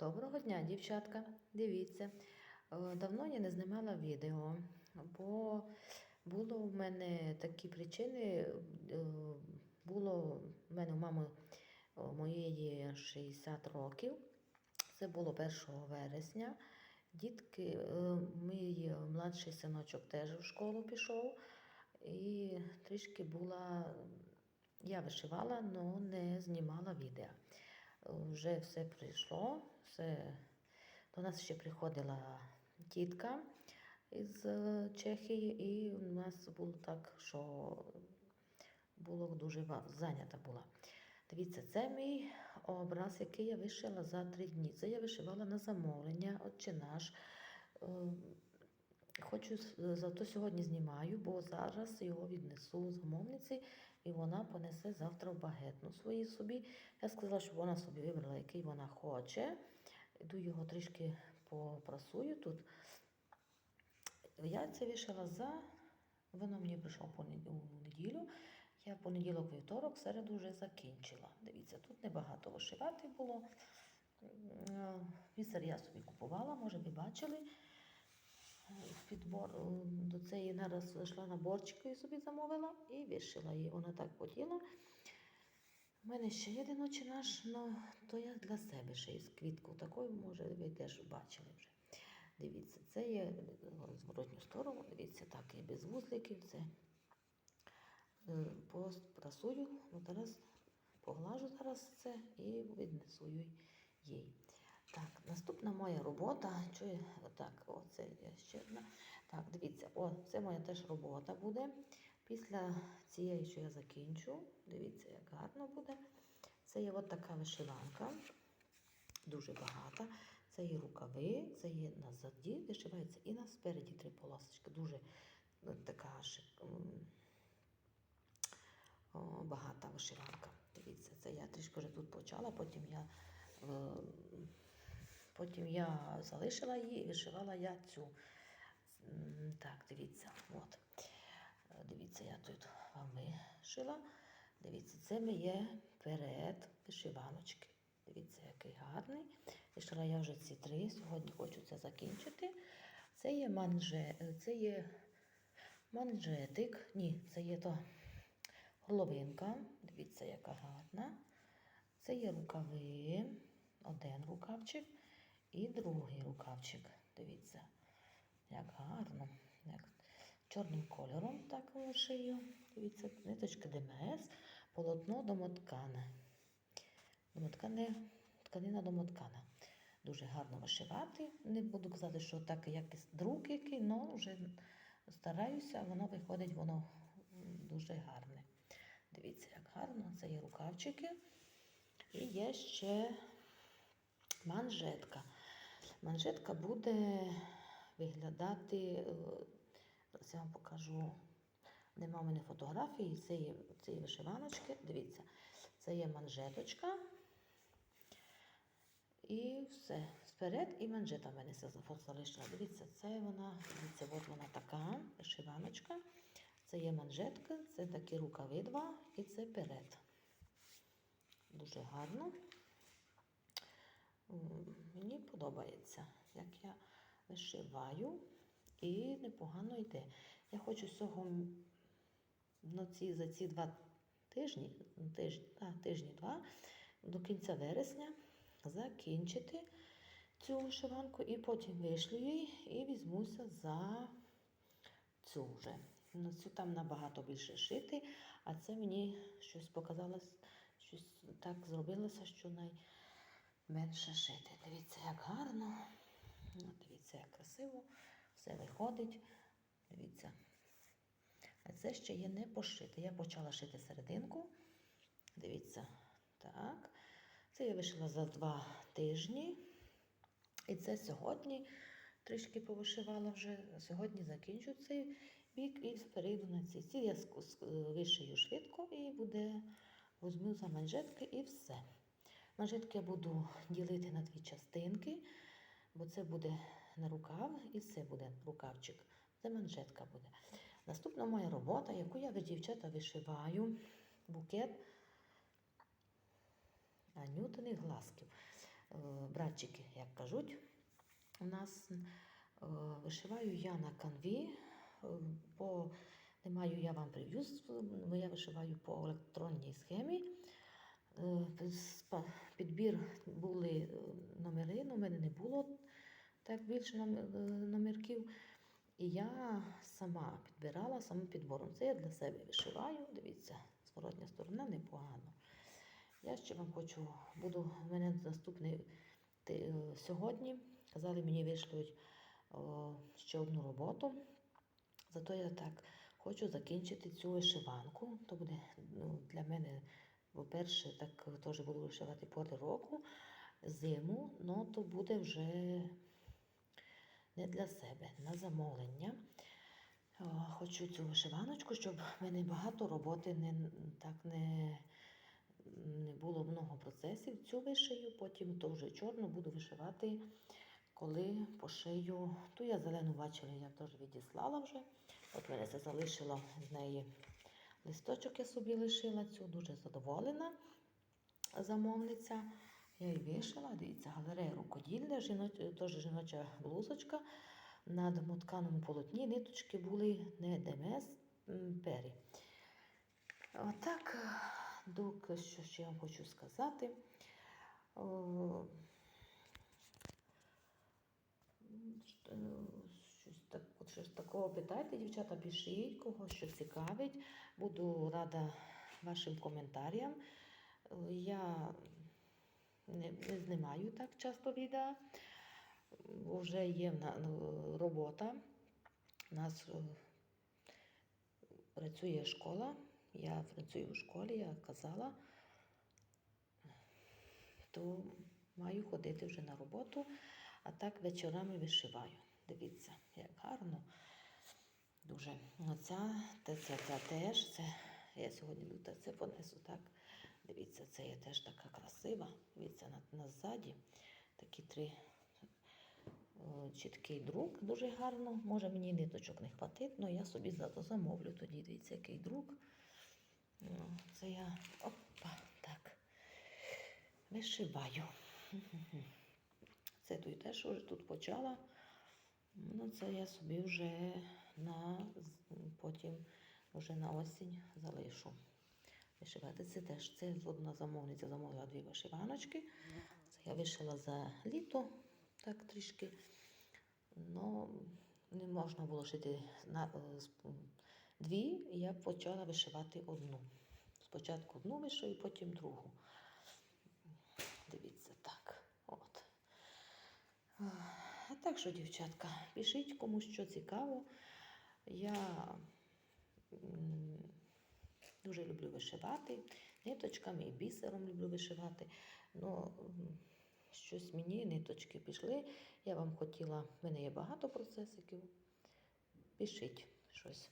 Доброго дня, дівчатка. Дивіться. Е, Давно я не знімала відео, бо було в мене такі причини. е, Було в мене у мами е, моєї 60 років. Це було 1 вересня. Дітки, мій младший синочок теж в школу пішов. І трішки була. Я вишивала, але не знімала відео. Вже все прийшло, все. До нас ще приходила тітка із е, Чехії, і у нас було так, що було дуже зайнята була. Дивіться, це мій образ, який я вишила за три дні. Це я вишивала на замовлення, отче наш. Е, Хочу зато сьогодні знімаю, бо зараз його віднесу замовниці, і вона понесе завтра в багетну свої собі. Я сказала, щоб вона собі вибрала, який вона хоче. Іду його трішки попрасую тут. Я це вішала за. Воно мені прийшло у неділю. Я понеділок, вівторок, середу вже закінчила. Дивіться, тут небагато вишивати було. М, Бісер я собі купувала, може ви бачили. Підбор е, до цієї нараз йшла наборчики і собі замовила і вишила її. Вона так хотіла. У мене ще є одиночий наш, ну то я для себе ще із квітку такою, може, ви теж бачили вже. Дивіться, це є е, зворотню сторону, дивіться, так, і без вузликів. Це е, попрасую, от зараз поглажу зараз це і віднесу їй- їй. Так, наступна моя робота. Я, отак, оце є ще одна. Так, дивіться, о, це моя теж робота буде. Після цієї, що я закінчу, дивіться, як гарно буде. Це є от така вишиванка, дуже багата. Це є рукави, це є назаді, вишивається і на спереді три полосочки. Дуже ну, така шик- о, багата вишиванка. Дивіться, це я трішки вже тут почала, потім я, е, потім я залишила її і вишивала я цю. Так, дивіться, от. Е, Дивіться, я тут вам вишила. Дивіться, це моє перед вишиваночки. Дивіться, який гарний. Вишила я вже ці три. Сьогодні хочу це закінчити. Це є манже, е, це є манжетик. Ні, це є то головинка. Дивіться, яка гарна. Це є рукави. Один рукавчик і другий рукавчик. Дивіться, як гарно. Як чорним кольором так шию. Дивіться, ниточка ДМС, полотно домоткане. Домоткане, тканина домоткана. Дуже гарно вишивати. Не буду казати, що так як друк який, але вже стараюся, воно виходить, воно дуже гарне. Дивіться, як гарно. Це є рукавчики. І є ще манжетка. Манжетка буде виглядати. е, Зараз я вам покажу. Нема в мене фотографії цієї, цієї вишиваночки. Дивіться, це є манжеточка. І все. Сперед і манжета в мене залишила. Дивіться, це вона, дивіться, от вона така вишиваночка. Це є манжетка, це такі рукави два і це перед. Дуже гарно. Мені подобається, як я вишиваю і непогано йде. Я хочу цього ці, за ці два тижні, тижні, а, тижні два, до кінця вересня закінчити цю вишиванку і потім вишлю її і візьмуся за цю вже. На цю там набагато більше шити, а це мені щось показалось, щось так зробилося, що найменше шити. Дивіться, як гарно. Ну, дивіться, як красиво. Все виходить. Дивіться. А це ще є не пошите. Я почала шити серединку. Дивіться, так. Це я вишила за два тижні. І це сьогодні трішки повишивала вже. Сьогодні закінчу цей бік і перейду на ці. Ці я вишию швидко і буде, візьму за манжетки і все. Манжетки я буду ділити на дві частинки, бо це буде на рукав і це буде рукавчик. Це манжетка буде. Наступна моя робота, яку я дівчата вишиваю, букет анютиних глазків. братчики, як кажуть. У нас е, вишиваю я на канві, е, по не маю я вам прев'ю, але я вишиваю по електронній схемі. Е, Підбір були е, номери, але в мене не було так більше е, номерків. І я сама підбирала самим підбором. Це я для себе вишиваю. Дивіться, зворотня сторона непогано. Я ще вам хочу, буду в мене наступний сьогодні. Казали, мені вишлють ще одну роботу. Зато я так хочу закінчити цю вишиванку. То буде ну, для мене, по-перше, так е, теж буду вишивати пори року, зиму, але то буде вже не для себе, на замовлення. Хочу цю вишиваночку, щоб в мене багато роботи не, так не, не було много процесів. Цю вишию, потім то вже чорну буду вишивати, коли пошию. Ту я зелену бачила, я теж відіслала вже. От мене це залишила з неї листочок, я собі лишила цю, дуже задоволена замовниця. Я її вишила, дивіться, галерея рукоділля, жіноч... теж жіноча блузочка. На домотканому полотні ниточки були не ДМС пері. Отак, е, дук, що ще я вам хочу сказати. О, е, Щось, так, от щось такого питайте, дівчата, пишіть, кого що цікавить. Буду рада вашим коментарям. Я не, не знімаю так часто відео, вже є робота. У нас е, працює школа. Я працюю в школі, я казала, то маю ходити вже на роботу, а так вечорами вишиваю. Дивіться, як гарно. Дуже. Оця, та ця, ця теж. Це, я сьогодні люта це понесу, так? Дивіться, це є теж така красива. Дивіться, на, на ззаді такі три чіткий друк, дуже гарно. Може мені ниточок не хватить, але я собі зато замовлю тоді. Дивіться, який друк. Ну, Це я опа, так. Вишиваю. Це тут теж уже тут почала. Ну, це я собі вже на потім вже на осінь залишу. Вишивати це теж. Це одна замовниця замовила дві вишиваночки. Це я вишила за літо, так трішки. Ну, не можна було шити на, е, дві, я почала вишивати одну. Спочатку одну вишию, потім другу. Дивіться так. От. Так що, дівчатка, пишіть кому що цікаво. Я дуже люблю вишивати. Ниточками і бісером люблю вишивати. Ну, щось мені ниточки пішли. Я вам хотіла, в мене є багато процесиків. Пишіть щось.